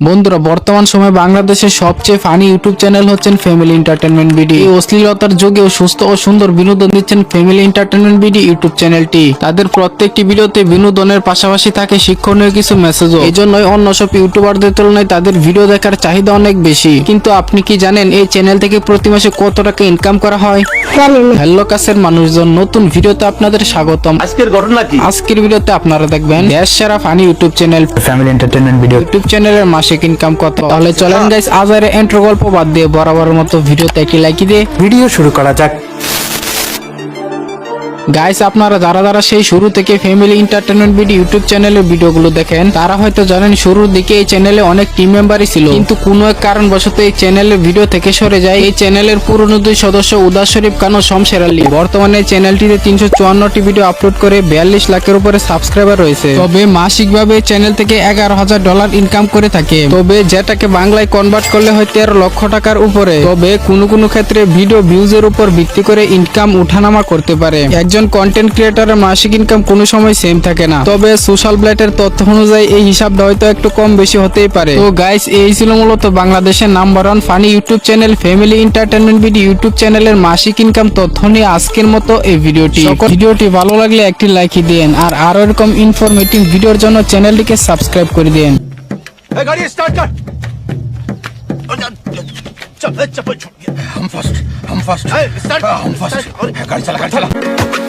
বন্ধুরা বর্তমান সময়ে বাংলাদেশের সবচেয়ে ফানি ইউটিউব চ্যানেল হচ্ছেন ফ্যামিলি এন্টারটেনমেন্ট বিডি এই অশ্লীলতার যুগেও সুস্থ ও সুন্দর বিনোদন দিচ্ছেন ফ্যামিলি এন্টারটেনমেন্ট বিডি ইউটিউব চ্যানেলটি তাদের প্রত্যেকটি ভিডিওতে বিনোদনের পাশাপাশি থাকে শিক্ষণীয় কিছু মেসেজও এই জন্যই অন্য সব ইউটিউবারদের তুলনায় তাদের ভিডিও দেখার চাহিদা অনেক বেশি। কিন্তু আপনি কি জানেন এই চ্যানেল থেকে প্রতি মাসে কত টাকা ইনকাম করা হয়? হ্যালো কাছের মানুষজন নতুন ভিডিওতে আপনাদের স্বাগতম। আজকের ঘটনা কি? আজকের ভিডিওতে আপনারা দেখবেন দেশ সেরা funny YouTube channel family entertainment video YouTube চ্যানেলের মাসিক ইনকাম কত? তাহলে চলেন গাইস আজ আর এন্ট্রো গল্প বাদ দিয়ে বরাবরের মতো ভিডিওতে একটি লাইক দিয়ে ভিডিও শুরু করা যাক। গাইস আপনারা যারা যারা সেই শুরু থেকে ফ্যামিলি এন্টারটেনমেন্ট ভিডিও ইউটিউব চ্যানেলের ভিডিওগুলো দেখেন, তারা হয়তো জানেন শুরুর দিকে এই চ্যানেলে অনেক টিম মেম্বারই ছিল। কিন্তু কোনো এক কারণবশত এই চ্যানেলের ভিডিও থেকে সরে যায়। এই চ্যানেলের পুরনো দুই সদস্য উদাস শরীফ ও শমশের আলী। বর্তমানে চ্যানেলটিতে তিনশো চুয়ান্নটি ভিডিও আপলোড করে বিয়াল্লিশ লাখের উপরে সাবস্ক্রাইবার রয়েছে। তবে মাসিকভাবে চ্যানেল থেকে এগারো হাজার ডলার ইনকাম করে থাকে। তবে যেটাকে বাংলায় কনভার্ট করলে হয় তেরো লক্ষ টাকার উপরে। তবে কোনো কোনো ক্ষেত্রে ভিডিও ভিউজের উপর ভিত্তি করে ইনকাম উঠানামা করতে পারে। একজন কন্টেন্ট ক্রিয়েটরের মাসিক ইনকাম কোনো সময় সেম থাকে না তবে সোশ্যাল ব্লাইটের তথ্য অনুযায়ী এই হিসাবটা হয়তো একটু কম বেশি হতেই পারে তো গাইস এই ছিল মূলত বাংলাদেশের number one funny YouTube channel family entertainment video YouTube চ্যানেলের মাসিক ইনকাম তথ্য নিয়ে আজকের মতো এই ভিডিওটি সকল ভিডিওটি ভালো লাগলে একটি লাইক দিন আর আরো এরকম ইনফরমেটিভ ভিডিওর জন্য চ্যানেলটিকে সাবস্ক্রাইব করে দিন ए, गाड़ी स्टार्ट कर चल चप्पल छोड़ हम फर्स्ट हम फर्स्ट स्टार्ट हम फर्स्ट गाड़ी चला गाड़ी चला